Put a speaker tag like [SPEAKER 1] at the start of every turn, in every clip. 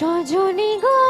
[SPEAKER 1] সজনী গো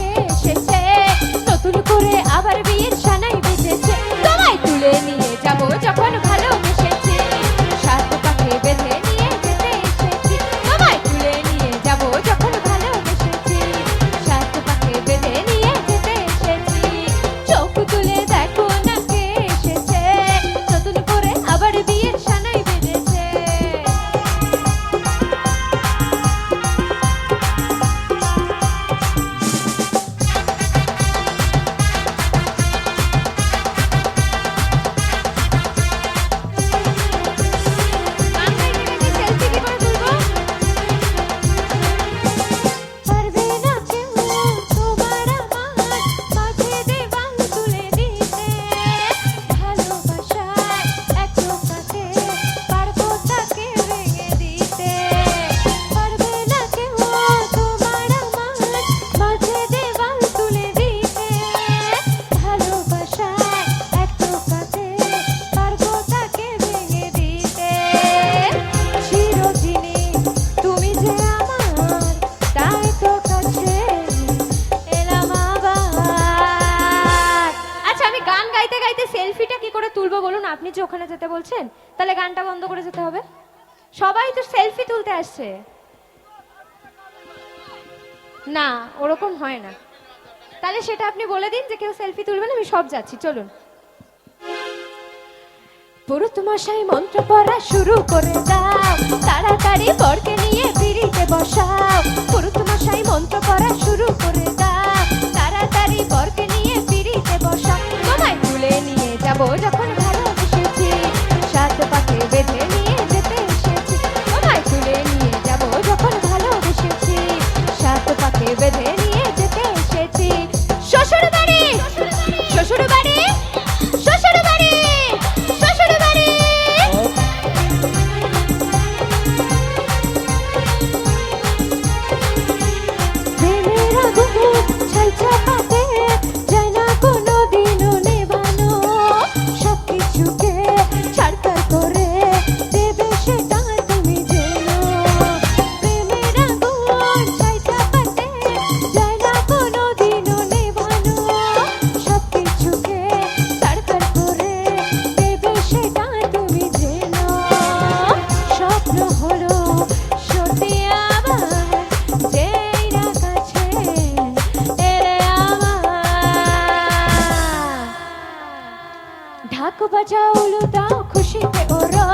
[SPEAKER 1] সেলফিটা কি করে তুলবো বলুন? আপনি যে ওখানে যেতে বলছেন, তাহলে গানটা বন্ধ করে যেতে হবে। সবাই তো সেলফি তুলতে আসছে। না, ওরকম হয় না। তাহলে সেটা আপনি বলে দিন যে কেউ সেলফি তুলবেন আমি সব যাচ্ছি, চলুন। পুরুত মশাই মন্ত্র পড়া শুরু করে দাও। তাড়াতাড়ি বরকে নিয়ে পিড়িতে বসাও। পুরুত মশাই মন্ত্র পড়া শুরু করে দাও। থাকবা যাও লুদা খুশিতে ওরা